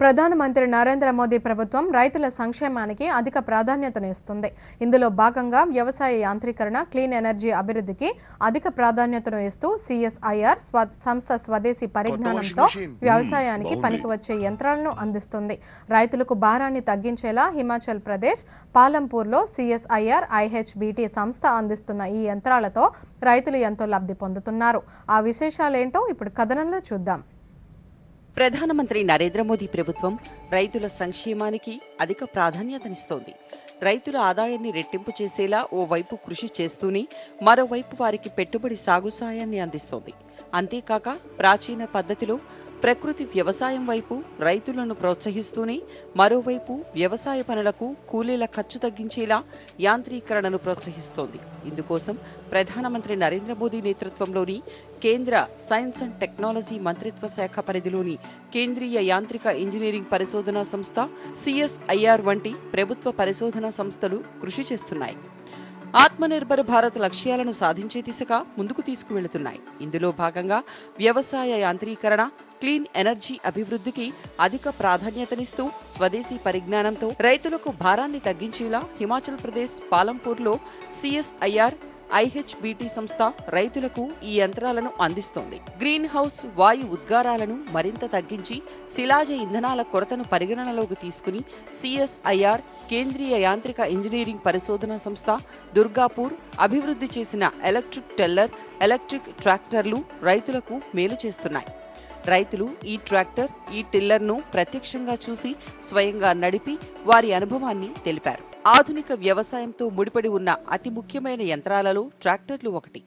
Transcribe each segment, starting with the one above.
ప్రధానమంత్రి నరేంద్ర మోదీ ప్రభుత్వం రైతుల సంక్షేమానికి అధిక ప్రాధాన్యతను ఇస్తుంది ఇందులో భాగంగా వ్యవసాయ యాంత్రీకరణ క్లీన్ ఎనర్జీ అభివృద్ధికి అధిక ప్రాధాన్యతను ఇస్తూ సిఎస్ఐఆర్ స్వ సంస్థ స్వదేశీ పరిజ్ఞానంతో వ్యవసాయానికి పనికి వచ్చే యంత్రాలను అందిస్తుంది. రైతులకు భారాన్ని తగ్గించేలా హిమాచల్ ప్రదేశ్ పాలంపూర్లో సిఎస్ఐఆర్ ఐహెచ్బిటి సంస్థ అందిస్తున్న ఈ యంత్రాలతో రైతులు ఎంతో లబ్ధి పొందుతున్నారు. ఆ విశేషాలేంటో ఇప్పుడు కథనంలో చూద్దాం. ప్రధానమంత్రి నరేంద్ర మోదీ ప్రభుత్వం రైతుల సంక్షేమానికి అధిక ప్రాధాన్యతనిస్తోంది. రైతుల ఆదాయాన్ని రెట్టింపు చేసేలా ఓవైపు కృషి చేస్తూనే మరోవైపు వారికి పెట్టుబడి సాగు సాయాన్ని అందిస్తోంది. అంతేకాక ప్రాచీన పద్ధతిలో ప్రకృతి వ్యవసాయం వైపు రైతులను ప్రోత్సహిస్తూనే మరోవైపు వ్యవసాయ పనులకు కూలీల ఖర్చు తగ్గించేలా యాంత్రీకరణను ప్రోత్సహిస్తోంది. ఇందుకోసం ప్రధానమంత్రి నరేంద్ర మోదీ నేతృత్వంలోని కేంద్ర సైన్స్ అండ్ టెక్నాలజీ మంత్రిత్వ శాఖ పరిధిలోని కేంద్రీయ యాంత్రిక ఇంజనీరింగ్ పరిశోధనా సంస్థ సిఎస్ఐఆర్ వంటి ప్రభుత్వ పరిశోధనా సంస్థలు కృషి చేస్తున్నాయి. ఆత్మనిర్భర్ భారత్ లక్ష్యాలను సాధించే దిశగా ముందుకు తీసుకువెళుతున్నాయి. ఇందులో భాగంగా వ్యవసాయ యాంత్రీకరణ క్లీన్ ఎనర్జీ అభివృద్ధికి అధిక ప్రాధాన్యతనిస్తూ స్వదేశీ పరిజ్ఞానంతో రైతులకు భారాన్ని తగ్గించేలా హిమాచల్ ప్రదేశ్ పాలంపూర్లో సిఎస్ఐఆర్ ఐహెచ్బిటి సంస్థ రైతులకు ఈ యంత్రాలను అందిస్తోంది. గ్రీన్ హౌస్ వాయు ఉద్గారాలను మరింత తగ్గించి శిలాజ ఇంధనాల కొరతను పరిగణనలోకి తీసుకుని సిఎస్ఐఆర్ కేంద్రీయ యాంత్రిక ఇంజనీరింగ్ పరిశోధన సంస్థ దుర్గాపూర్ అభివృద్ధి చేసిన ఎలక్ట్రిక్ టెల్లర్ ఎలక్ట్రిక్ ట్రాక్టర్లు రైతులకు మేలు చేస్తున్నాయి. రైతులు ఈ ట్రాక్టర్ ఈ టిల్లర్ను ప్రత్యక్షంగా చూసి స్వయంగా నడిపి వారి అనుభవాన్ని తెలిపారు. ఆధునిక వ్యవసాయంతో ముడిపడి ఉన్న అతి ముఖ్యమైన యంత్రాలలో ట్రాక్టర్లు ఒకటి.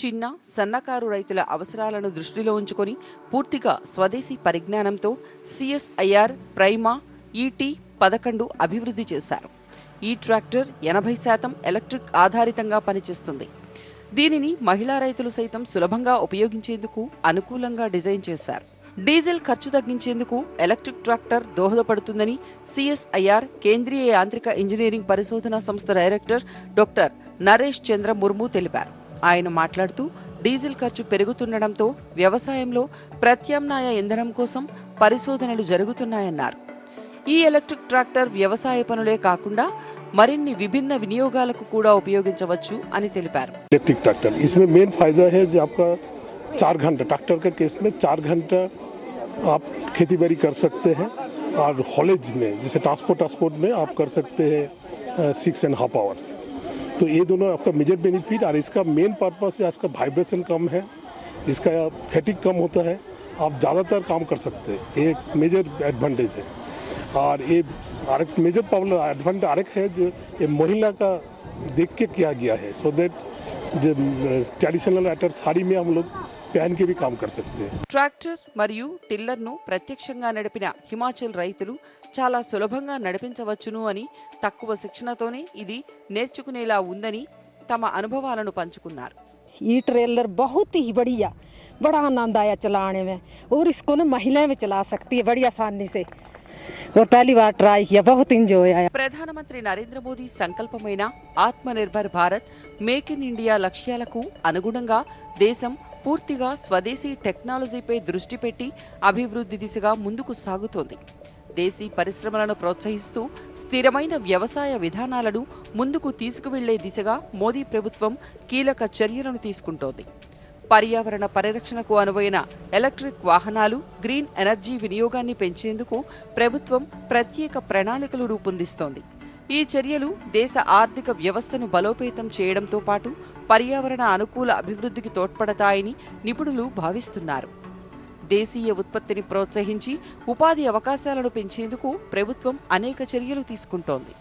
చిన్న సన్నకారు రైతుల అవసరాలను దృష్టిలో ఉంచుకొని పూర్తిగా స్వదేశీ పరిజ్ఞానంతో సిఎస్ఐఆర్ ప్రైమా ఈటీ పదకొండు అభివృద్ధి చేశారు. ఈ ట్రాక్టర్ ఎనభై శాతం ఎలక్ట్రిక్ ఆధారితంగా పనిచేస్తుంది. దీనిని మహిళా రైతులు సైతం సులభంగా ఉపయోగించేందుకు అనుకూలంగా డిజైన్ చేశారు. డీజిల్ ఖర్చు తగ్గించేందుకు ఎలక్ట్రిక్ ట్రాక్టర్ దోహదపడుతుందని సిఎస్ఐఆర్ కేంద్రీయ యాంత్రిక ఇంజనీరింగ్ పరిశోధన సంస్థ డైరెక్టర్ డాక్టర్ నరేష్ చంద్ర ముర్ము తెలిపారు ఆయన మాట్లాడుతూ డీజిల్ ఖర్చు పెరుగుతుండటంతో వ్యవసాయంలో ప్రత్యామ్నాయ ఇంధనం కోసం పరిశోధనలు జరుగుతున్నాయన్నారు ఈ ఎలక్ట్రిక్ ట్రాక్టర్ వ్యవసాయ పనులే కాకుండా మరిన్ని విభిన్న వినియోగాలకు కూడా ఉపయోగించవచ్చు అని తెలిపారు इलेक्ट्रिक ट्रैक्टर इसमें मेन फायदा है जो आपका चार घंटा ट्रैक्टर के केस में चार घंटा आप खेती बाड़ी कर सकते हैं, और हॉलेज में, जैसे ट्रांसपोर्ट ट्रांसपोर्ट में आप कर सकते हैं सिक्स एंड हाफ़ आवर्स तो ये दोनों आपका मेजर बेनिफिट और इसका मेन पर्पस है, आपका वाइब्रेशन कम है, इसका फैटिक कम होता है, आप ज़्यादातर काम कर सकते हैं। ये एक मेजर एडवांटेज है। और ये आरक मेजर प्रॉब्लम एडवांटेज आरक है जो ये महिला का देख के किया गया है। सो देट जो ट्रेडिशनल एटर साड़ी में हम लोग पहन के भी काम कर सकते हैं ట్రాక్టర్ మరియు టిల్లర్ను ప్రత్యక్షంగా నడిపిన హిమాచల్ రైతులు చాలా సులభంగా నడిపించవచ్చును అని తక్కువ శిక్షణతోనే ఇది నేర్చుకునేలా ఉందని తమ అనుభవాలను పంచుకున్నారు ये ट्रेलर बहुत ही बढ़िया बड़ा आनंद आया चलाने में और इसको ना महिलाएं भी चला सकती है बड़ी आसानी से और पहली बार ट्राई किया बहुत इंजॉय आया ప్రధానమంత్రి Narendra Modi సంకల్పమైన Atmanirbhar Bharat make in India లక్ష్యాలకు అనుగుణంగా దేశం పూర్తిగా స్వదేశీ టెక్నాలజీపై దృష్టి పెట్టి అభివృద్ధి దిశగా ముందుకు సాగుతోంది. దేశీ పరిశ్రమలను ప్రోత్సహిస్తూ స్థిరమైన వ్యవసాయ విధానాలను ముందుకు తీసుకువెళ్ళే దిశగా మోదీ ప్రభుత్వం కీలక చర్యలను తీసుకుంటోంది. పర్యావరణ పరిరక్షణకు అనువైన ఎలక్ట్రిక్ వాహనాలు గ్రీన్ ఎనర్జీ వినియోగాన్ని పెంచేందుకు ప్రభుత్వం ప్రత్యేక ప్రణాళికలు రూపొందిస్తోంది. ఈ చర్యలు దేశ ఆర్థిక వ్యవస్థను బలోపేతం చేయడంతో పాటు పర్యావరణ అనుకూల అభివృద్ధికి తోడ్పడతాయని నిపుణులు భావిస్తున్నారు. దేశీయ ఉత్పత్తిని ప్రోత్సహించి ఉపాధి అవకాశాలను పెంచేందుకు ప్రభుత్వం అనేక చర్యలు తీసుకుంటోంది.